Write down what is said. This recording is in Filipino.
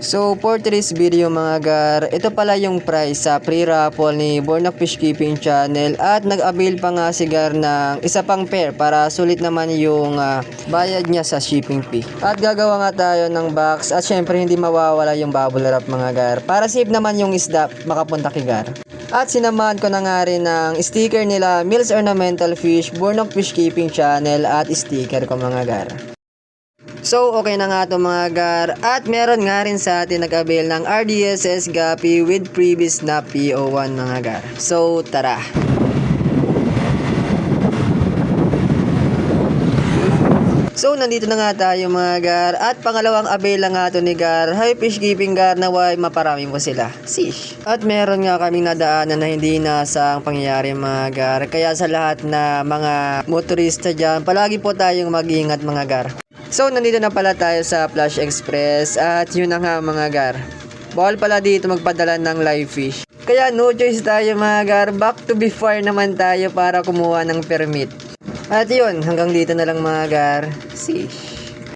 So for today's video mga gar, ito pala yung price sa pre-raffle ni Bornak Fish Keeping Channel at nag-avail pa nga si Gar ng isa pang pair para sulit naman yung ah, bayad niya sa shipping fee. At gagawa nga tayo ng box at syempre hindi mawawala yung bubble wrap mga gar para safe naman yung isda makapunta kay Gar. At sinamahan ko na nga rin ng sticker nila Mills Ornamental Fish, Bornok Fish Keeping Channel at sticker ko mga gar. So, okay na nga ito mga gar. At meron nga rin sa atin nag-avail ng RDSS Gapi with previous na PO1 mga gar. So, tara. So, nandito na nga tayo mga gar. At pangalawang avail na nga ito ni gar. Hi fish keeping gar na way maparami mo sila. Fish. At meron nga kaming nadaanan na hindi nasa ang pangyayari mga gar. Kaya sa lahat na mga motorista dyan, palagi po tayong mag-iingat mga gar. So, nandito na pala tayo sa Flash Express at yun na nga mga gar. Bawal pala dito magpadala ng live fish. Kaya no choice tayo mga gar. Back to before naman tayo para kumuha ng permit. At yun, hanggang dito na lang mga gar. Fish.